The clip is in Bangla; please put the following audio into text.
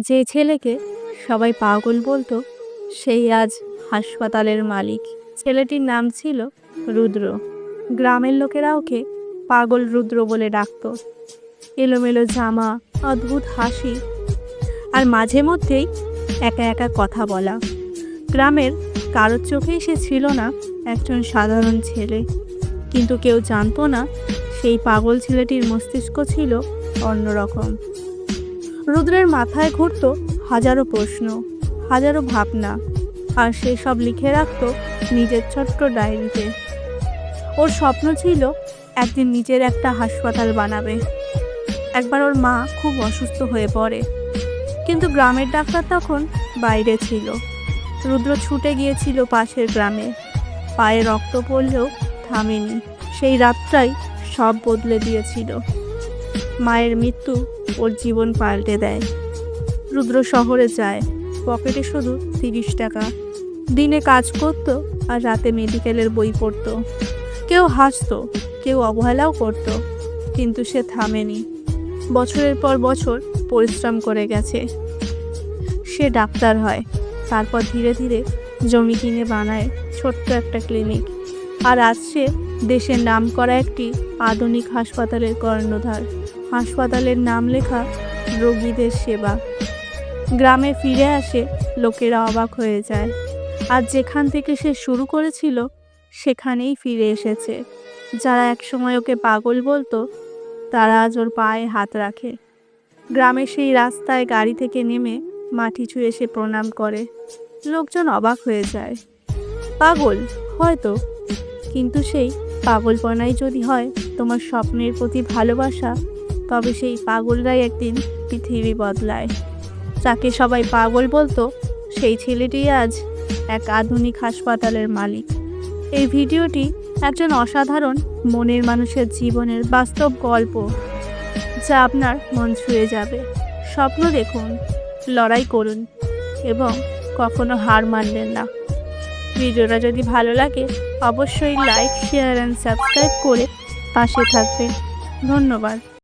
যে ছেলেকে সবাই পাগল বলতো, সেই আজ হাসপাতালের মালিক। ছেলেটির নাম ছিল রুদ্র। গ্রামের লোকেরা ওকে পাগল রুদ্র বলে ডাকতো। এলোমেলো জামা, অদ্ভুত হাসি আর মাঝে মধ্যেই একা একা কথা বলা। গ্রামের কারোর চোখেই সে ছিল না একজন সাধারণ ছেলে। কিন্তু কেউ জানতো না সেই পাগল ছেলেটির মস্তিষ্ক ছিল অন্যরকম। রুদ্রের মাথায় ঘুরত হাজারো প্রশ্ন, হাজারো ভাবনা, আর সে সব লিখে রাখত নিজের ছোট্ট ডায়েরিতে। ওর স্বপ্ন ছিল একদিন নিজের একটা হাসপাতাল বানাবে। একবার ওর মা খুব অসুস্থ হয়ে পড়ে, কিন্তু গ্রামের ডাক্তার তখন বাইরে ছিল। রুদ্র ছুটে গিয়েছিল পাশের গ্রামে। পায়ে রক্ত পড়লেও থামেনি। সেই রাতটাই সব বদলে দিয়েছিল। মায়ের মৃত্যু ওর জীবন পাল্টে দেয়। রুদ্র শহরে যায়, পকেটে শুধু তিরিশ টাকা। দিনে কাজ করত আর রাতে মেডিকেলের বই পড়তো। কেউ হাসতো, কেউ অবহেলাও করত, কিন্তু সে থামেনি। বছরের পর বছর পরিশ্রম করে গেছে। সে ডাক্তার হয়, তারপর ধীরে ধীরে জমি কিনে বানায় ছোট্ট একটা ক্লিনিক। আর আজ সে দেশের নাম করা একটি আধুনিক হাসপাতালের কর্ণধার। হাসপাতালের নাম লেখা রোগীদের সেবা। গ্রামে ফিরে আসে, লোকেরা অবাক হয়ে যায়। আর যেখান থেকে সে শুরু করেছিল, সেখানেই ফিরে এসেছে। যারা একসময় ওকে পাগল বলতো, তারা আজ ওর পায়ে হাত রাখে। গ্রামে সেই রাস্তায় গাড়ি থেকে নেমে মাটি ছুঁয়ে সে প্রণাম করে। লোকজন অবাক হয়ে যায়। পাগল, হয়তো। কিন্তু সেই পাগলপনাই যদি হয়, তোমার স্বপ্নের প্রতি ভালোবাসা তবে সেই পাগলরাই একদিন পৃথিবী বদলায়। যাকে সবাই পাগল বলতো, সেই ছেলেটি আজ এক আধুনিক হাসপাতালের মালিক। এই ভিডিওটি একজন অসাধারণ মনের মানুষের জীবনের বাস্তব গল্প, যা আপনার মন ছুঁয়ে যাবে। স্বপ্ন দেখুন, লড়াই করুন, এবং কখনো হার মানবেন না। ভিডিওটা যদি ভালো লাগে, অবশ্যই লাইক, শেয়ার অ্যান্ড সাবস্ক্রাইব করে পাশে থাকবেন। ধন্যবাদ।